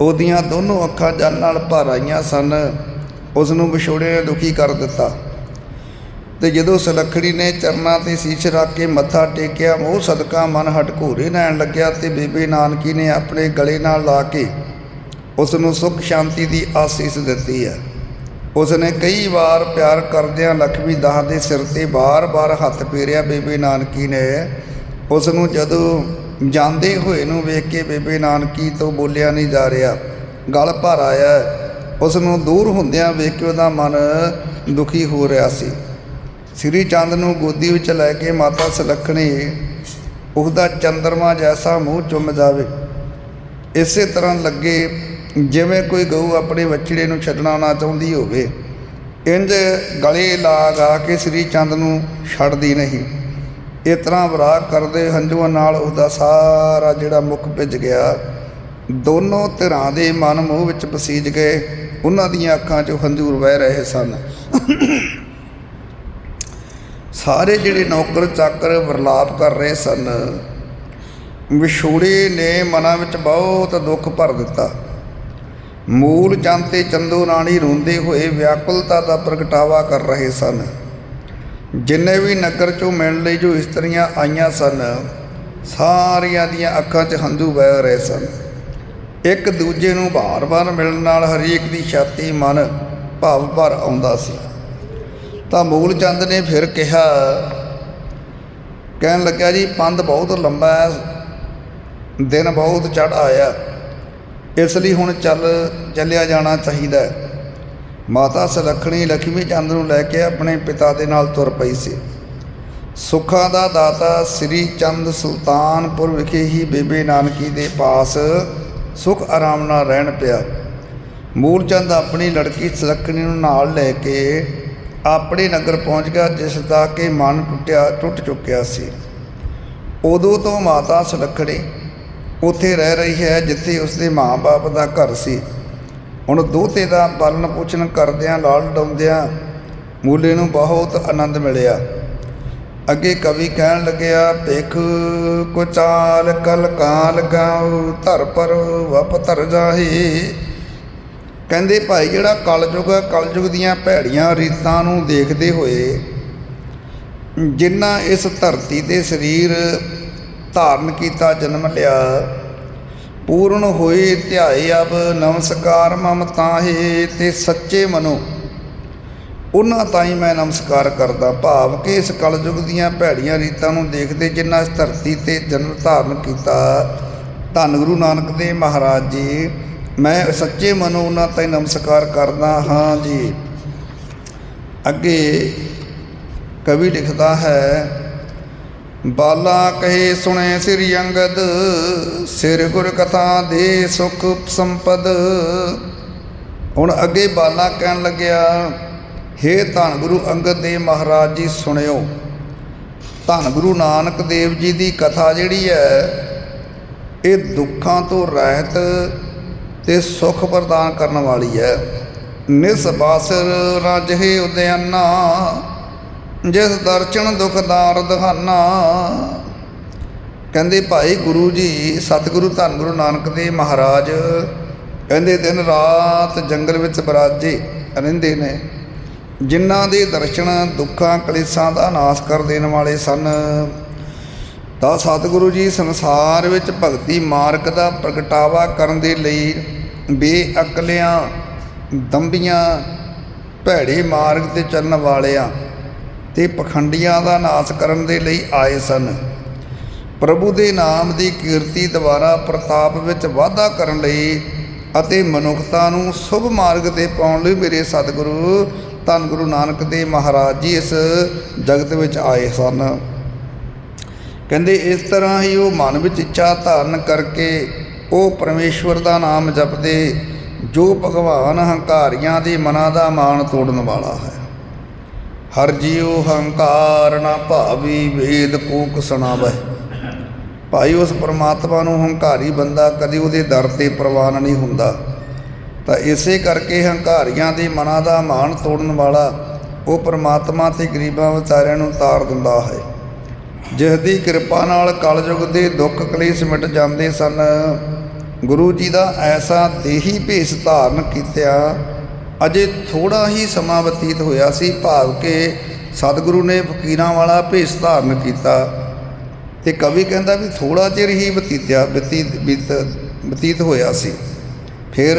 ਉਹਦੀਆਂ ਦੋਨੋਂ ਅੱਖਾਂ ਜਲ ਨਾਲ ਭਰ ਆਈਆਂ ਸਨ। ਉਸ ਨੂੰ ਵਿਛੋੜੇ ਨੇ ਦੁਖੀ ਕਰ ਦਿੱਤਾ। ਤੇ ਜਦੋਂ ਸੁਲੱਖਣੀ ਨੇ ਚਰਨਾਂ ਤੇ ਸੀਸ ਰੱਖ ਕੇ ਮੱਥਾ ਟੇਕਿਆ, ਉਹ ਸਦਕਾ ਮਨ ਹਟਕੂਰੇ ਲੈਣ ਲੱਗਿਆ ਤੇ ਬੇਬੇ ਨਾਨਕੀ ਨੇ ਆਪਣੇ ਗਲੇ ਨਾਲ ਲਾ ਕੇ ਉਸ ਨੂੰ ਸੁਖ ਸ਼ਾਂਤੀ ਦੀ ਆਸੀਸ ਦਿੱਤੀ ਹੈ। ਉਸ ਨੇ ਕਈ ਵਾਰ ਪਿਆਰ ਕਰਦਿਆਂ ਲਖਮੀ ਦਾਸ ਦੇ ਸਿਰ ਤੇ ਬਾਰ-ਬਾਰ ਹੱਥ ਫੇਰਿਆ ਬੇਬੇ ਨਾਨਕੀ ਨੇ। ਉਸ ਨੂੰ ਜਦੋਂ ਜਾਂਦੇ ਹੋਏ ਨੂੰ ਵੇਖ ਕੇ ਬੇਬੇ ਨਾਨਕੀ ਤੋਂ ਬੋਲਿਆ ਨਹੀਂ ਜਾ ਰਿਹਾ, ਗਲ ਭਰ ਆਇਆ ਉਸ ਨੂੰ ਦੂਰ ਹੁੰਦਿਆਂ ਵੇਖ ਕੇ ਉਹਦਾ ਮਨ ਦੁਖੀ ਹੋ ਰਿਹਾ ਸੀ। ਸ੍ਰੀ ਚੰਦ ਨੂੰ ਗੋਦੀ ਵਿੱਚ ਲੈ ਕੇ ਮਾਤਾ ਸੁਲੱਖਣੀ ਉਹਦਾ ਚੰਦਰਮਾ ਜੈਸਾ ਮੂੰਹ ਚੁੰਮ ਜਾਵੇ। ਇਸੇ ਤਰ੍ਹਾਂ ਲੱਗੇ ਜਿਵੇਂ ਕੋਈ ਗਊ ਆਪਣੇ ਵਛੜੇ ਨੂੰ ਛੱਡਣਾ ਨਾ ਚਾਹੁੰਦੀ ਹੋਵੇ। ਇੰਜ ਗਲੇ ਲਾ ਗਾ ਕੇ ਸ੍ਰੀ ਚੰਦ ਨੂੰ ਛੱਡਦੀ ਨਹੀਂ। ਇਸ ਤਰ੍ਹਾਂ ਵਿਰਾਗ ਕਰਦੇ ਹੰਝੂਆਂ ਨਾਲ ਉਹਦਾ ਸਾਰਾ ਜਿਹੜਾ ਮੁਖ ਭਿੱਜ ਗਿਆ। ਦੋਨੋਂ ਧਿਰਾਂ ਦੇ ਮਨ ਮੂੰਹ ਵਿੱਚ ਪਸੀਜ ਗਏ। ਉਹਨਾਂ ਦੀਆਂ ਅੱਖਾਂ 'ਚੋਂ ਹੰਝੂਰ ਵਹਿ ਰਹੇ ਸਨ। ਸਾਰੇ ਜਿਹੜੇ ਨੌਕਰ ਚਾਕਰ ਵਰਲਾਪ ਕਰ ਰਹੇ ਸਨ, ਵਿਛੋੜੇ ਨੇ ਮਨਾਂ ਵਿੱਚ ਬਹੁਤ ਦੁੱਖ ਭਰ ਦਿੱਤਾ। ਮੂਲ ਚੰਦ ਤੇ ਚੰਦੋ ਰਾਣੀ ਰੋਂਦੇ ਹੋਏ ਵਿਆਕੁਲਤਾ ਦਾ ਪ੍ਰਗਟਾਵਾ ਕਰ ਰਹੇ ਸਨ। ਜਿੰਨੇ ਵੀ ਨਗਰ ਚੋਂ ਮਿਲਣ ਲਈ ਜੋ ਇਸਤਰੀਆਂ ਆਈਆਂ ਸਨ, ਸਾਰੀਆਂ ਦੀਆਂ ਅੱਖਾਂ 'ਚ ਹੰਝੂ ਵਹਿ ਰਹੇ ਸਨ। ਇੱਕ ਦੂਜੇ ਨੂੰ ਬਾਰ-ਬਾਰ ਮਿਲਣ ਨਾਲ ਹਰੇਕ ਦੀ ਛਾਤੀ ਮਨ ਭਾਵ ਭਰ ਆਉਂਦਾ ਸੀ। ਤਾਂ ਮੂਲ ਚੰਦ ਨੇ ਫਿਰ ਕਿਹਾ, ਕਹਿਣ ਲੱਗਾ ਜੀ, ਪੰਧ ਬਹੁਤ ਲੰਬਾ ਹੈ, ਦਿਨ ਬਹੁਤ ਚੜ ਆਇਆ। ਇਸ ਲਈ ਹੁਣ ਚੱਲ, ਚੱਲਿਆ ਜਾਣਾ ਚਾਹੀਦਾ ਹੈ। ਮਾਤਾ ਸੁਲੱਖਣੀ ਲక్ష్ਮੀ ਚੰਦ ਨੂੰ ਲੈ ਕੇ ਆਪਣੇ ਪਿਤਾ ਦੇ ਨਾਲ ਤੁਰ ਪਈ ਸੀ। ਸੁੱਖਾਂ ਦਾ ਦਾਤਾ ਸ੍ਰੀ ਚੰਦ ਸੁਲਤਾਨਪੁਰ ਵਿਖੇ ਹੀ ਬੇਬੇ ਨਾਨਕੀ ਦੇ ਪਾਸ ਸੁਖ ਆਰਾਮ ਨਾਲ ਰਹਿਣ ਪਿਆ। ਮੂਲ ਚੰਦ ਆਪਣੀ ਲੜਕੀ ਸੁਲੱਖਣੀ ਨੂੰ ਨਾਲ ਲੈ ਕੇ ਆਪਣੇ ਨਗਰ ਪਹੁੰਚ ਗਿਆ, ਜਿਸ ਦਾ ਕਿ ਮਨ ਟੁੱਟਿਆ, ਟੁੱਟ ਚੁੱਕਿਆ ਸੀ। ਉਦੋਂ ਤੋਂ ਮਾਤਾ ਸੁਲੱਖਣੀ ਉੱਥੇ ਰਹਿ ਰਹੀ ਹੈ, ਜਿੱਥੇ ਉਸਦੇ ਮਾਂ-ਬਾਪ ਦਾ ਘਰ ਸੀ। ਹੁਣ ਦੋਤੇ ਦਾ ਪਾਲਣ ਪੋਸ਼ਣ ਕਰਦਿਆਂ, ਲਾਲ ਡਾਉਂਦਿਆਂ ਮੂਲੇ ਨੂੰ ਬਹੁਤ ਆਨੰਦ ਮਿਲਿਆ। ਅੱਗੇ ਕਵੀ ਕਹਿਣ ਲੱਗਿਆ ਭਿਖ ਕੋ ਚਾਲ ਕਲ ਕਾਲ ਗਾਉ ਧਰ ਪਰ ਵਪ ਧਰ ਜਾਹੀ। ਕਹਿੰਦੇ ਭਾਈ, ਜਿਹੜਾ ਕਲਯੁਗ ਹੈ, ਕਲਯੁਗ ਦੀਆਂ ਭੈੜੀਆਂ ਰੀਤਾਂ ਨੂੰ ਦੇਖਦੇ ਹੋਏ ਜਿਨ੍ਹਾਂ ਇਸ ਧਰਤੀ ਤੇ ਸਰੀਰ ਧਾਰਨ ਕੀਤਾ, ਜਨਮ ਲਿਆ, ਪੂਰਨ ਹੋਏ, ਧਿਆਏ ਅਬ, ਨਮਸਕਾਰ ਮਮਤਾਹੇ ਤੇ ਸੱਚੇ ਮਨੋ, ਉਹਨਾਂ ਤਾਈ ਮੈਂ ਨਮਸਕਾਰ ਕਰਦਾ। ਭਾਵ ਕਿ ਇਸ ਕਲਯੁਗ ਦੀਆਂ ਭੈੜੀਆਂ ਰੀਤਾਂ ਨੂੰ ਦੇਖਦੇ ਜਿਨ੍ਹਾਂ ਇਸ ਧਰਤੀ ਤੇ ਜਨਮ ਧਾਰਨ ਕੀਤਾ, ਧੰਨ ਗੁਰੂ ਨਾਨਕ ਦੇਵ ਮਹਾਰਾਜ ਜੀ ਮੈਂ ਸੱਚੇ ਮਨੋਂ ਉਹਨਾਂ 'ਤੇ ਨਮਸਕਾਰ ਕਰਦਾ ਹਾਂ ਜੀ। ਅੱਗੇ ਕਵੀ ਲਿਖਦਾ ਹੈ, ਬਾਲਾ ਕਹੇ ਸੁਣੇ ਸ੍ਰੀ ਅੰਗਦ, ਸਿਰ ਗੁਰ ਕਥਾ ਦੇ ਸੁਖ ਸੰਪਦ। ਹੁਣ ਅੱਗੇ ਬਾਲਾ ਕਹਿਣ ਲੱਗਿਆ, ਹੇ ਧੰਨ ਗੁਰੂ ਅੰਗਦ ਦੇਵ ਮਹਾਰਾਜ ਜੀ ਸੁਣਿਓ, ਧੰਨ ਗੁਰੂ ਨਾਨਕ ਦੇਵ ਜੀ ਦੀ ਕਥਾ ਜਿਹੜੀ ਹੈ, ਇਹ ਦੁੱਖਾਂ ਤੋਂ ਰਹਿਤ ਤੇ ਸੁਖ ਪ੍ਰਦਾਨ ਕਰਨ ਵਾਲੀ ਹੈ ਨਿਸ ਬਾਸਰ ਰਾਜਹਿ ਉਦਿਆਨਾ ਜਿਸ ਦਰਸ਼ਨ ਦੁਖਦਾਰ ਦਹਾਨਾ ਕਹਿੰਦੇ ਭਾਈ ਗੁਰੂ ਜੀ, ਸਤਿਗੁਰੂ ਧੰਨ ਗੁਰੂ ਨਾਨਕ ਦੇਵ ਮਹਾਰਾਜ, ਕਹਿੰਦੇ ਦਿਨ ਰਾਤ ਜੰਗਲ ਵਿੱਚ ਬਰਾਜੇ ਰਹਿੰਦੇ ਨੇ। ਜਿਨ੍ਹਾਂ ਦੇ ਦਰਸ਼ਨ ਦੁੱਖਾਂ ਕਲੇਸ਼ਾਂ ਦਾ ਨਾਸ਼ ਕਰ ਦੇਣ ਵਾਲੇ ਸਨ ਤਾਂ ਸਤਿਗੁਰੂ ਜੀ ਸੰਸਾਰ ਵਿੱਚ ਭਗਤੀ ਮਾਰਗ ਦਾ ਪ੍ਰਗਟਾਵਾ ਕਰਨ ਦੇ ਲਈ ਬੇਅਕਲਿਆਂ ਦੰਬੀਆਂ ਭੈੜੇ ਮਾਰਗ ਤੇ ਚੱਲਣ ਵਾਲਿਆਂ ਤੇ ਪਖੰਡੀਆਂ ਦਾ ਨਾਸ਼ ਕਰਨ ਦੇ ਲਈ ਆਏ ਸਨ। ਪ੍ਰਭੂ ਦੇ ਨਾਮ ਦੀ ਕੀਰਤੀ ਦੁਆਰਾ ਪ੍ਰਤਾਪ ਵਿੱਚ ਵਾਧਾ ਕਰਨ ਲਈ ਅਤੇ ਮਨੁੱਖਤਾ ਨੂੰ ਸ਼ੁਭ ਮਾਰਗ ਤੇ ਪਾਉਣ ਲਈ ਮੇਰੇ ਸਤਿਗੁਰੂ ਧੰਨ ਗੁਰੂ ਨਾਨਕ ਦੇਵ ਮਹਾਰਾਜ ਜੀ ਇਸ ਜਗਤ ਵਿੱਚ ਆਏ ਸਨ। ਕਹਿੰਦੇ ਇਸ ਤਰ੍ਹਾਂ ਹੀ ਉਹ ਮਨ ਵਿੱਚ ਇੱਛਾ ਧਾਰਨ ਕਰਕੇ ਉਹ ਪਰਮੇਸ਼ਵਰ ਦਾ ਨਾਮ ਜਪਦੇ, ਜੋ ਭਗਵਾਨ ਹੰਕਾਰੀਆਂ ਦੇ ਮਨਾਂ ਦਾ ਮਾਣ ਤੋੜਨ ਵਾਲਾ ਹੈ। ਹਰ ਜੀਉ ਹੰਕਾਰ ਨਾ ਭਾਵੀ ਵੇਦ ਕੂਕ ਸੁਣਾਵੇ ਭਾਈ ਉਸ ਪਰਮਾਤਮਾ ਨੂੰ ਹੰਕਾਰੀ ਬੰਦਾ ਕਦੇ ਉਹਦੇ ਦਰ ਤੇ ਪ੍ਰਵਾਨ ਨਹੀਂ ਹੁੰਦਾ। ਤਾਂ ਇਸੇ ਕਰਕੇ ਹੰਕਾਰੀਆਂ ਦੇ ਮਨਾਂ ਦਾ ਮਾਣ ਤੋੜਨ ਵਾਲਾ ਉਹ ਪਰਮਾਤਮਾ ਤੇ ਗਰੀਬਾਂ ਵਿਚਾਰਿਆਂ ਨੂੰ ਤਾਰ ਦਿੰਦਾ ਹੈ। ਜਿਸ ਦੀ ਕਿਰਪਾ ਨਾਲ ਕਲਯੁਗ ਦੇ ਦੁੱਖ ਕਲੇਸ਼ ਮਿਟ ਜਾਂਦੇ ਸਨ। ਗੁਰੂ ਜੀ ਦਾ ਐਸਾ ਦੇਹੀ ਭੇਸ ਧਾਰਨ ਕੀਤਾ ਅਜੇ ਥੋੜਾ ਹੀ ਸਮਾਂ ਬਤੀਤ ਹੋਇਆ ਸੀ, ਭਾਵ ਕਿ ਸਤਿਗੁਰੂ ਨੇ ਫਕੀਰਾਂ ਵਾਲਾ ਭੇਸ ਧਾਰਨ ਕੀਤਾ। ਤੇ ਕਵੀ ਕਹਿੰਦਾ ਵੀ ਥੋੜਾ ਚਿਰ ਹੀ ਬਤੀਤਿਆ ਬਤੀਤ ਬੀਤ, ਬਤੀਤ ਹੋਇਆ ਸੀ। ਫਿਰ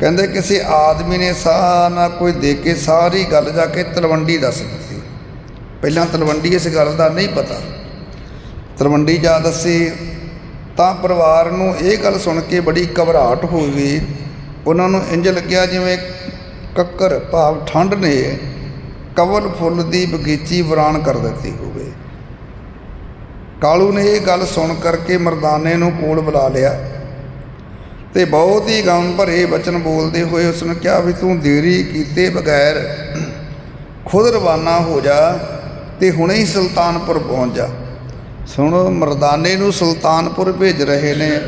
ਕਹਿੰਦੇ ਕਿਸੇ ਆਦਮੀ ਨੇ ਸਾਹ ਨਾ ਕੋਈ ਦੇ ਕੇ ਸਾਰੀ ਗੱਲ ਜਾ ਕੇ ਤਲਵੰਡੀ ਦੱਸ ਦਿੱਤੀ। ਪਹਿਲਾਂ ਤਲਵੰਡੀ ਇਸ ਗੱਲ ਦਾ ਨਹੀਂ ਪਤਾ। ਤਲਵੰਡੀ ਜਾ ਦੱਸੀ, ਤਾਂ ਪਰਿਵਾਰ ਨੂੰ ਇਹ ਗੱਲ ਸੁਣ ਕੇ ਬੜੀ ਘਬਰਾਹਟ ਹੋ ਗਈ ਉਹਨਾਂ ਨੂੰ ਇੰਜ ਲੱਗਿਆ ਜਿਵੇਂ ਕੱਕਰ ਭਾਵ ਠੰਡ ਨੇ ਕਵਲ ਫੁੱਲ ਦੀ ਬਗੀਚੀ ਵਿਰਾਨ ਕਰ ਦਿੱਤੀ ਹੋਵੇ। ਕਾਲੂ ਨੇ ਇਹ ਗੱਲ ਸੁਣ ਕਰਕੇ ਮਰਦਾਨੇ ਨੂੰ ਕੋਲ ਬੁਲਾ ਲਿਆ ਤੇ ਬਹੁਤ ਹੀ ਗਮ ਭਰੇ ਬਚਨ ਬੋਲਦੇ ਹੋਏ ਉਸ ਨੂੰ ਕਿਹਾ ਵੀ ਤੂੰ ਦੇਰੀ ਕੀਤੇ ਬਗੈਰ ਖੁਦ ਰਵਾਨਾ ਹੋ ਜਾ। ਤੇ ਹੁਣੇ ਹੀ ਸੁਲਤਾਨਪੁਰ ਪਹੁੰਚ ਜਾ। ਸੁਣੋ, ਮਰਦਾਨੇ ਨੂੰ ਸੁਲਤਾਨਪੁਰ ਭੇਜ ਰਹੇ ਨੇ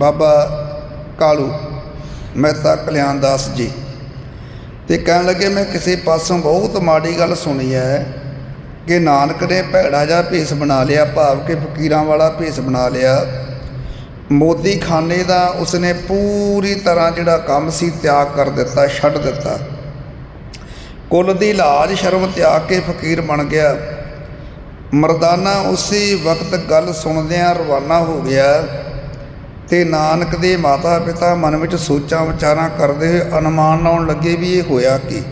ਬਾਬਾ ਕਾਲੂ। ਮਹਿਤਾ ਕਲਿਆਣ ਦਾਸ ਜੀ। ਤੇ ਕਹਿਣ ਲੱਗੇ, ਮੈਂ ਕਿਸੇ ਪਾਸੋਂ ਬਹੁਤ ਮਾੜੀ ਗੱਲ ਸੁਣੀ ਹੈ ਕਿ ਨਾਨਕ ਨੇ ਭੈੜਾ ਜਿਹਾ ਭੇਸ ਬਣਾ ਲਿਆ, ਭਾਵ ਕਿ ਫਕੀਰਾਂ ਵਾਲਾ ਭੇਸ ਬਣਾ ਲਿਆ। ਮੋਦੀ ਖਾਨੇ ਦਾ ਉਸਨੇ ਪੂਰੀ ਤਰ੍ਹਾਂ ਜਿਹੜਾ ਕੰਮ ਸੀ, ਤਿਆਗ ਕਰ ਦਿੱਤਾ, ਛੱਡ ਦਿੱਤਾ। ਕੁੱਲ ਦੀ ਲਾਜ ਸ਼ਰਮ ਤਿਆਗ ਕੇ ਫਕੀਰ ਬਣ ਗਿਆ। ਮਰਦਾਨਾ ਉਸੇ ਵਕਤ ਗੱਲ ਸੁਣਦਿਆਂ ਰਵਾਨਾ ਹੋ ਗਿਆ ਤੇ ਨਾਨਕ ਦੇ ਮਾਤਾ ਪਿਤਾ ਮਨ ਵਿੱਚ ਸੋਚਾਂ ਵਿਚਾਰਾਂ ਕਰਦੇ ਹੋਏ ਅਨੁਮਾਨ ਲਾਉਣ ਲੱਗੇ ਵੀ ਇਹ ਹੋਇਆ ਕੀ?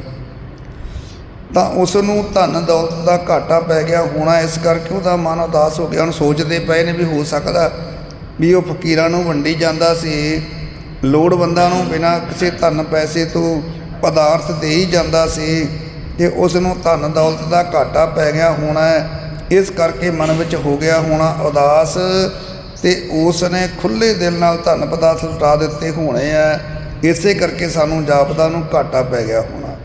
ਤਾਂ ਉਸ ਨੂੰ ਧਨ ਦੌਲਤ ਦਾ ਘਾਟਾ ਪੈ ਗਿਆ। ਹੋਣਾ ਇਸ ਕਰਕੇ ਉਹਦਾ ਮਨ ਉਦਾਸ ਹੋ ਗਿਆ? ਹੁਣ ਸੋਚਦੇ ਪਏ ਨੇ ਵੀ ਹੋ ਸਕਦਾ ਵੀ ਉਹ ਫਕੀਰਾਂ ਨੂੰ ਵੰਡੀ ਜਾਂਦਾ ਸੀ। ਲੋੜਵੰਦਾਂ ਨੂੰ ਬਿਨਾਂ ਕਿਸੇ ਧਨ ਪੈਸੇ ਤੋਂ ਪਦਾਰਥ ਦੇ ਹੀ ਜਾਂਦਾ ਸੀ ਤੇ ਉਸ ਨੂੰ ਧਨ ਦੌਲਤ ਦਾ ਘਾਟਾ ਪੈ ਗਿਆ ਹੋਣਾ ਇਸ ਕਰਕੇ ਮਨ ਵਿੱਚ ਹੋ ਗਿਆ ਹੋਣਾ ਉਦਾਸ ਤੇ ਉਸ ਨੇ ਖੁੱਲੇ ਦਿਲ ਨਾਲ ਧਨ ਪਦਾਰਥ ਲੁਟਾ ਦਿੱਤੇ ਹੋਣੇ ਆ। ਇਸੇ ਕਰਕੇ ਸਾਨੂੰ ਜਾਪਦਾ ਨੂੰ ਘਾਟਾ ਪੈ ਗਿਆ ਹੋਣਾ।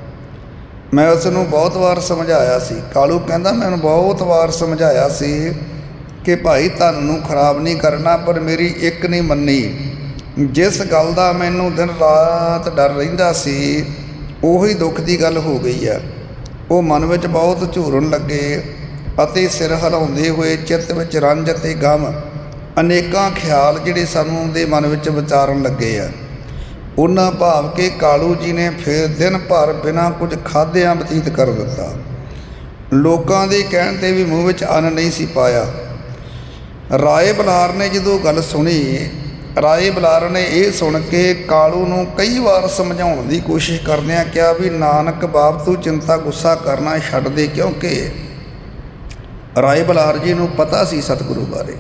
ਮੈਂ ਉਸ ਨੂੰ ਬਹੁਤ ਵਾਰ ਸਮਝਾਇਆ ਸੀ। ਕਾਲੂ ਕਹਿੰਦਾ ਮੈਨੂੰ ਬਹੁਤ ਵਾਰ ਸਮਝਾਇਆ ਸੀ ਕਿ ਭਾਈ ਧਨ ਨੂੰ ਖਰਾਬ ਨਹੀਂ ਕਰਨਾ, ਪਰ ਮੇਰੀ ਇੱਕ ਨਹੀਂ ਮੰਨੀ। ਜਿਸ ਗੱਲ ਦਾ ਮੈਨੂੰ ਦਿਨ ਰਾਤ ਡਰ ਰਹਿੰਦਾ ਸੀ ਉਹੀ ਦੁੱਖ ਦੀ ਗੱਲ ਹੋ ਗਈ ਹੈ ਉਹ ਮਨ ਵਿੱਚ ਬਹੁਤ ਝੂਰਨ ਲੱਗੇ ਅਤੇ ਸਿਰ ਹਿਲਾਉਂਦੇ ਹੋਏ ਚਿੱਤ ਵਿੱਚ ਰੰਜ ਅਤੇ ਗਮ ਅਨੇਕਾਂ ਖਿਆਲ ਜਿਹੜੇ ਸਾਨੂੰ ਦੇ ਮਨ ਵਿੱਚ ਵਿਚਾਰਨ ਲੱਗੇ ਆ। ਉਹਨਾਂ ਭਾਵ ਕੇ ਕਾਲੂ ਜੀ ਨੇ ਫਿਰ ਦਿਨ ਭਰ ਬਿਨਾਂ ਕੁਝ ਖਾਧਿਆਂ ਬਤੀਤ ਕਰ ਦਿੱਤਾ। ਲੋਕਾਂ ਦੇ ਕਹਿਣ ਤੇ ਵੀ ਮੂੰਹ ਵਿੱਚ ਅੰਨ ਨਹੀਂ ਸੀ ਪਾਇਆ। ਰਾਏ ਬਲਾਰ ਨੇ ਜਦੋਂ ਗੱਲ ਸੁਣੀ ਰਾਏ ਬਲਾਰ ਨੇ ਇਹ ਸੁਣ ਕੇ ਕਾਲੂ ਨੂੰ ਕਈ ਵਾਰ ਸਮਝਾਉਣ ਦੀ ਕੋਸ਼ਿਸ਼ ਕਰਦਿਆਂ ਕਿਹਾ ਵੀ, ਨਾਨਕ ਬਾਪ, ਤੂੰ ਚਿੰਤਾ, ਗੁੱਸਾ ਕਰਨਾ ਛੱਡ ਦੇ, ਕਿਉਂਕਿ ਰਾਏ ਬਲਾਰ ਜੀ ਨੂੰ ਪਤਾ ਸੀ ਸਤਿਗੁਰੂ ਬਾਰੇ।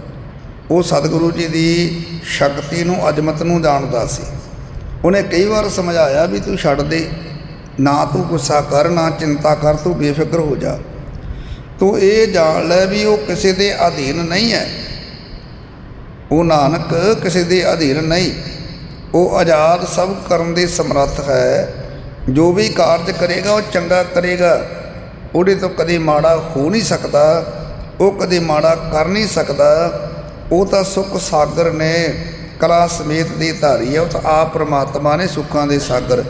ਉਹ ਸਤਿਗੁਰੂ ਜੀ ਦੀ ਸ਼ਕਤੀ ਨੂੰ, ਅਜਮਤ ਨੂੰ ਜਾਣਦਾ ਸੀ। ਉਹਨੇ ਕਈ ਵਾਰ ਸਮਝਾਇਆ ਵੀ, ਤੂੰ ਛੱਡ ਦੇ। ਨਾ ਤੂੰ ਗੁੱਸਾ ਕਰ, ਨਾ ਚਿੰਤਾ ਕਰ, ਤੂੰ ਬੇਫਿਕਰ ਹੋ ਜਾ। ਤੂੰ ਇਹ ਜਾਣ ਲੈ ਵੀ ਉਹ ਕਿਸੇ ਦੇ ਅਧੀਨ ਨਹੀਂ ਹੈ। ਉਹ ਨਾਨਕ ਕਿਸੇ ਦੇ ਅਧੀਨ ਨਹੀਂ। ਉਹ ਆਜ਼ਾਦ ਸਭ ਕਰਨ ਦੇ ਸਮਰੱਥ ਹੈ। ਜੋ ਵੀ ਕਾਰਜ ਕਰੇਗਾ, ਉਹ ਚੰਗਾ ਕਰੇਗਾ। ਉਹਦੇ ਤੋਂ ਕਦੇ ਮਾੜਾ ਹੋ ਨਹੀਂ ਸਕਦਾ, ਉਹ ਕਦੇ ਮਾੜਾ ਕਰ ਨਹੀਂ ਸਕਦਾ। ਉਹ ਤਾਂ ਸੁਖ ਸਾਗਰ ਨੇ, ਕਲਾ ਸਮੇਤ ਦੀ ਧਾਰੀ ਹੈ। ਉਹ ਤਾਂ ਆਪ ਪ੍ਰਮਾਤਮਾ ਨੇ ਸੁੱਖਾਂ ਦੇ ਸਾਗਰ।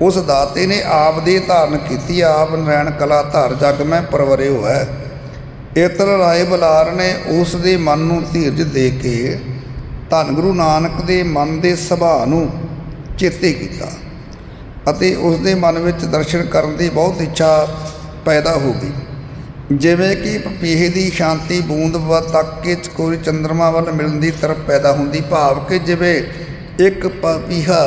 ਉਸ ਦਾਤੇ ਨੇ ਆਪ ਦੀ ਧਾਰਨ ਕੀਤੀ। ਆਪ ਨਰੈਣ ਕਲਾ ਧਾਰ ਜਗ ਮੈਂ ਪਰਵਰੇ ਹੋਇਆ ਇਤਰ ਰਾਏ ਬਲਾਰ ਨੇ ਉਸ ਦੇ ਮਨ ਨੂੰ ਧੀਰਜ ਦੇ ਕੇ ਧੰਨ ਗੁਰੂ ਨਾਨਕ ਦੇ ਮਨ ਦੇ ਸੁਭਾਅ ਨੂੰ ਚੇਤੇ ਕੀਤਾ ਅਤੇ ਉਸ ਦੇ ਮਨ ਵਿੱਚ ਦਰਸ਼ਨ ਕਰਨ ਦੀ ਬਹੁਤ ਇੱਛਾ ਪੈਦਾ ਹੋ ਗਈ। ਜਿਵੇਂ ਕਿ ਪਪੀਹੇ ਦੀ ਸ਼ਾਂਤੀ ਬੂੰਦ ਵ ਤੱਕ ਕੇ ਕੋਈ ਚੰਦਰਮਾ ਵੱਲ ਮਿਲਣ ਦੀ ਤਰਫ ਪੈਦਾ ਹੁੰਦੀ, ਭਾਵ ਕਿ ਜਿਵੇਂ ਇੱਕ ਪਪੀਹਾ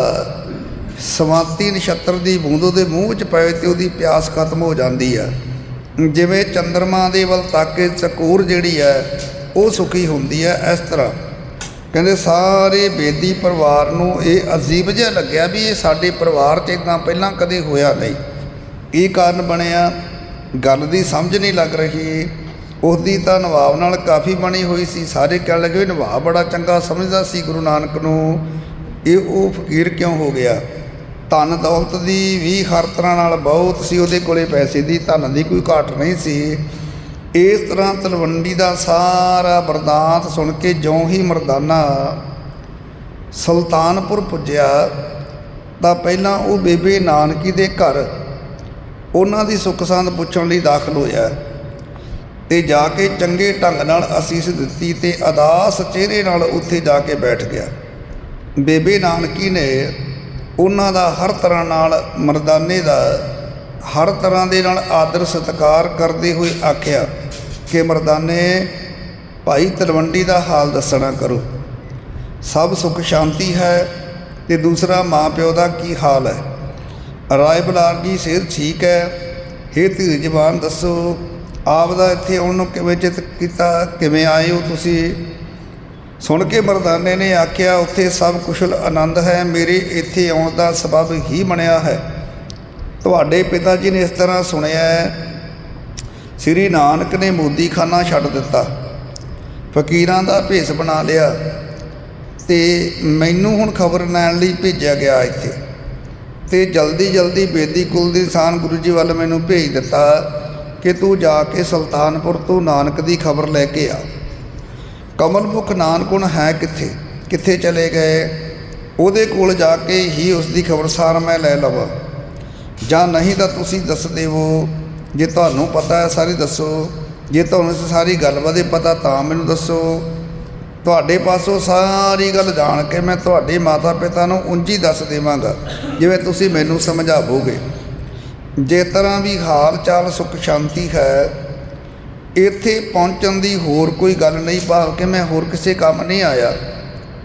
ਸਵਾਤੀ ਨਛੱਤਰ ਦੀ ਬੂੰਦ ਉਹਦੇ ਮੂੰਹ ਵਿੱਚ ਪਏ ਤੇ ਉਹਦੀ ਪਿਆਸ ਖਤਮ ਹੋ ਜਾਂਦੀ ਆ। ਜਿਵੇਂ ਚੰਦਰਮਾ ਦੇ ਵੱਲ ਤੱਕ ਕੇ ਚਕੋਰ ਜਿਹੜੀ ਹੈ, ਉਹ ਸੁਖੀ ਹੁੰਦੀ ਹੈ ਇਸ ਤਰ੍ਹਾਂ। ਕਹਿੰਦੇ ਸਾਰੇ ਬੇਦੀ ਪਰਿਵਾਰ ਨੂੰ ਇਹ ਅਜੀਬ ਜਿਹਾ ਲੱਗਿਆ ਵੀ ਇਹ ਸਾਡੇ ਪਰਿਵਾਰ 'ਚ ਇਦਾਂ ਪਹਿਲਾਂ ਕਦੇ ਹੋਇਆ ਨਹੀਂ। ਕੀ ਕਾਰਨ ਬਣਿਆ, ਗੱਲ ਦੀ ਸਮਝ ਨਹੀਂ ਲੱਗ ਰਹੀ। ਉਸ ਦੀ ਤਾਂ ਨਵਾਬ ਨਾਲ ਕਾਫੀ ਬਣੀ ਹੋਈ ਸੀ। ਸਾਰੇ ਕਹਿਣ ਲੱਗੇ ਵੀ ਨਵਾਬ ਬੜਾ ਚੰਗਾ ਸਮਝਦਾ ਸੀ ਗੁਰੂ ਨਾਨਕ ਨੂੰ। ਇਹ ਉਹ ਫਕੀਰ ਕਿਉਂ ਹੋ ਗਿਆ? ਧਨ ਦੌਲਤ ਦੀ ਵੀ ਹਰ ਤਰ੍ਹਾਂ ਨਾਲ ਬਹੁਤ ਸੀ, ਉਹਦੇ ਕੋਲੇ ਪੈਸੇ ਦੀ ਧਨ ਦੀ ਕੋਈ ਘਾਟ ਨਹੀਂ ਸੀ। ਇਸ ਤਰ੍ਹਾਂ ਤਲਵੰਡੀ ਦਾ ਸਾਰਾ ਬਰਦਾਂਤ ਸੁਣ ਕੇ ਜਿਉਂ ਹੀ ਮਰਦਾਨਾ ਸੁਲਤਾਨਪੁਰ ਪੁੱਜਿਆ ਤਾਂ ਪਹਿਲਾਂ ਉਹ ਬੇਬੇ ਨਾਨਕੀ ਦੇ ਘਰ ਉਹਨਾਂ ਦੀ ਸੁੱਖ ਸੰਦ ਪੁੱਛਣ ਲਈ ਦਾਖਲ ਹੋਇਆ ਤੇ ਜਾ ਕੇ ਚੰਗੇ ਢੰਗ ਨਾਲ ਅਸੀਸ ਦਿੱਤੀ ਤੇ ਅਦਾਸ ਚਿਹਰੇ ਨਾਲ ਉੱਥੇ ਜਾ ਕੇ ਬੈਠ ਗਿਆ। ਬੇਬੇ ਨਾਨਕੀ ਨੇ ਉਹਨਾਂ ਦਾ ਹਰ ਤਰ੍ਹਾਂ ਨਾਲ ਮਰਦਾਨੇ ਦਾ, ਹਰ ਤਰ੍ਹਾਂ ਦੇ ਨਾਲ ਆਦਰ ਸਤਿਕਾਰ ਕਰਦੇ ਹੋਏ ਆਖਿਆ ਕਿ ਮਰਦਾਨੇ, ਭਾਈ ਤਲਵੰਡੀ ਦਾ ਹਾਲ ਦੱਸਣਾ ਕਰੋ। ਸਭ ਸੁਖ ਸ਼ਾਂਤੀ ਹੈ ਤੇ ਦੂਸਰਾ ਮਾਂ ਪਿਓ ਦਾ ਕੀ ਹਾਲ ਹੈ? ਰਾਏ ਬਲਾਰ ਜੀ, ਸਿਹਤ ਠੀਕ ਹੈ? ਹੇ ਧੀਰ ਜਵਾਨ ਦੱਸੋ, ਆਪ ਦਾ ਇੱਥੇ ਆਉਣ ਨੂੰ ਕਿਵੇਂ ਚਿਤ ਕੀਤਾ, ਕਿਵੇਂ ਆਏ ਹੋ ਤੁਸੀਂ? ਸੁਣ ਕੇ ਮਰਦਾਨੇ ਨੇ ਆਖਿਆ, ਉੱਥੇ ਸਭ ਕੁਸ਼ਲ ਆਨੰਦ ਹੈ, ਮੇਰੇ ਇੱਥੇ ਆਉਣ ਦਾ ਸਬਬ ਹੀ ਬਣਿਆ ਹੈ। ਤੁਹਾਡੇ ਪਿਤਾ ਜੀ ਨੇ ਇਸ ਤਰ੍ਹਾਂ ਸੁਣਿਆ ਹੈ, ਸ੍ਰੀ ਨਾਨਕ ਨੇ ਮੋਦੀਖਾਨਾ ਛੱਡ ਦਿੱਤਾ, ਫਕੀਰਾਂ ਦਾ ਭੇਸ ਬਣਾ ਲਿਆ ਤੇ ਮੈਨੂੰ ਹੁਣ ਖਬਰ ਲੈਣ ਲਈ ਭੇਜਿਆ ਗਿਆ ਇੱਥੇ ਤੇ ਜਲਦੀ ਜਲਦੀ ਬੇਦੀ ਕੁਲ ਦੇ ਇਨਸਾਨ ਗੁਰੂ ਜੀ ਵੱਲ ਮੈਨੂੰ ਭੇਜ ਦਿੱਤਾ ਕਿ ਤੂੰ ਜਾ ਕੇ ਸੁਲਤਾਨਪੁਰ ਤੋਂ ਨਾਨਕ ਦੀ ਖਬਰ ਲੈ ਕੇ ਆ। ਕਮਲਮੁਖ ਨਾਨਕੁਣ ਹੈ ਕਿੱਥੇ? ਕਿੱਥੇ ਚਲੇ ਗਏ? ਉਹਦੇ ਕੋਲ ਜਾ ਕੇ ਹੀ ਉਸ ਦੀ ਖਬਰਸਾਰ ਮੈਂ ਲੈ ਲਵਾਂ। ਜਾਂ ਨਹੀਂ ਤਾਂ ਤੁਸੀਂ ਦੱਸ ਦੇਵੋ। ਜੇ ਤੁਹਾਨੂੰ ਪਤਾ ਹੈ ਸਾਰੀ ਦੱਸੋ। ਜੇ ਤੁਹਾਨੂੰ ਇਸ ਸਾਰੀ ਗੱਲ ਬਾਰੇ ਪਤਾ ਤਾਂ ਮੈਨੂੰ ਦੱਸੋ। ਤੁਹਾਡੇ ਪਾਸੋਂ ਸਾਰੀ ਗੱਲ ਜਾਣ ਕੇ ਮੈਂ ਤੁਹਾਡੇ ਮਾਤਾ ਪਿਤਾ ਨੂੰ ਉਂਝ ਹੀ ਦੱਸ ਦੇਵਾਂਗਾ। ਜਿਵੇਂ ਤੁਸੀਂ ਮੈਨੂੰ ਸਮਝਾਵੋਗੇ। ਜੇ ਤਰ੍ਹਾਂ ਵੀ ਹਾਲ ਚਾਲ ਸੁਖ ਸ਼ਾਂਤੀ ਹੈ ਇੱਥੇ ਪਹੁੰਚਣ ਦੀ ਹੋਰ ਕੋਈ ਗੱਲ ਨਹੀਂ, ਭਾਵ ਕਿ ਮੈਂ ਹੋਰ ਕਿਸੇ ਕੰਮ ਨਹੀਂ ਆਇਆ।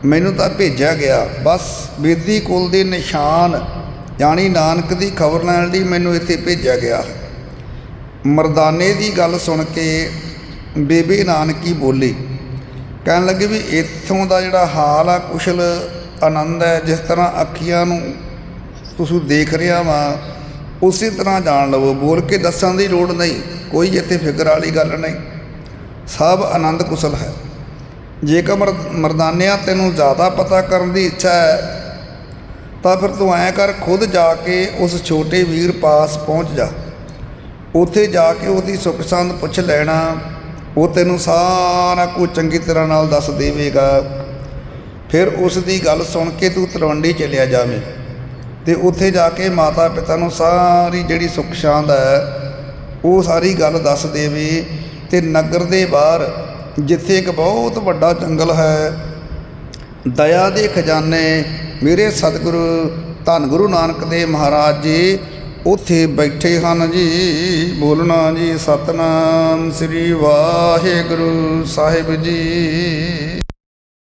ਮੈਨੂੰ ਤਾਂ ਭੇਜਿਆ ਗਿਆ। ਬਸ ਬੇਦੀ ਕੁਲ ਦੇ ਨਿਸ਼ਾਨ, ਯਾਨੀ ਨਾਨਕ ਦੀ ਖਬਰ ਲੈਣ ਲਈ ਮੈਨੂੰ ਇੱਥੇ ਭੇਜਿਆ ਗਿਆ। ਮਰਦਾਨੇ ਦੀ ਗੱਲ ਸੁਣ ਕੇ ਬੇਬੇ ਨਾਨਕੀ ਬੋਲੀ, ਕਹਿਣ ਲੱਗੇ ਵੀ ਇੱਥੋਂ ਦਾ ਜਿਹੜਾ ਹਾਲ ਆ, ਕੁਸ਼ਲ ਆਨੰਦ ਹੈ, ਜਿਸ ਤਰ੍ਹਾਂ ਅੱਖੀਆਂ ਨੂੰ ਤੁਸੀਂ ਦੇਖ ਰਿਹਾ ਵਾ, ਉਸੇ ਤਰ੍ਹਾਂ ਜਾਣ ਲਵੋ। ਬੋਲ ਕੇ ਦੱਸਣ ਦੀ ਲੋੜ ਨਹੀਂ। ਕੋਈ ਇੱਥੇ ਫਿਕਰ ਵਾਲੀ ਗੱਲ ਨਹੀਂ। ਸਭ ਆਨੰਦ ਕੁਸ਼ਲ ਹੈ। ਜੇਕਰ ਮਰ- ਮਰਦਾਨਿਆਂ ਤੈਨੂੰ ਜ਼ਿਆਦਾ ਪਤਾ ਕਰਨ ਦੀ ਇੱਛਾ ਹੈ, ਤਾਂ ਫਿਰ ਤੂੰ ਐਂ ਕਰ, ਖੁਦ ਜਾ ਕੇ ਉਸ ਛੋਟੇ ਵੀਰ ਪਾਸ ਪਹੁੰਚ ਜਾ। ਉੱਥੇ ਜਾ ਕੇ ਉਹਦੀ ਸੁੱਖ ਸੰਦ ਪੁੱਛ ਲੈਣਾ। ਉਹ ਤੈਨੂੰ ਸਾਰਾ ਕੁਝ ਚੰਗੀ ਤਰ੍ਹਾਂ ਨਾਲ ਦੱਸ ਦੇਵੇਗਾ। ਫਿਰ ਉਸ ਦੀ ਗੱਲ ਸੁਣ ਕੇ ਤੂੰ ਤਲਵੰਡੀ ਚਲਿਆ ਜਾਵੇਂ। ਤੇ ਉੱਥੇ ਜਾ ਕੇ ਮਾਤਾ ਪਿਤਾ ਨੂੰ ਸਾਰੀ ਜਿਹੜੀ ਸੁੱਖ ਸ਼ਾਂਤ ਹੈ ਉਹ ਸਾਰੀ ਗੱਲ ਦੱਸ ਦੇਵੇ ਤੇ ਨਗਰ ਦੇ ਬਾਹਰ, ਜਿੱਥੇ ਇੱਕ ਬਹੁਤ ਵੱਡਾ ਜੰਗਲ ਹੈ, ਦਇਆ ਦੇ ਖਜ਼ਾਨੇ ਮੇਰੇ ਸਤਿਗੁਰੂ, ਧੰਨ ਗੁਰੂ ਨਾਨਕ ਦੇਵ ਮਹਾਰਾਜ ਜੀ, ਉੱਥੇ ਬੈਠੇ ਹਨ ਜੀ। ਬੋਲਣਾ ਜੀ, ਸਤਨਾਮ ਸ੍ਰੀ ਵਾਹਿਗੁਰੂ ਸਾਹਿਬ ਜੀ।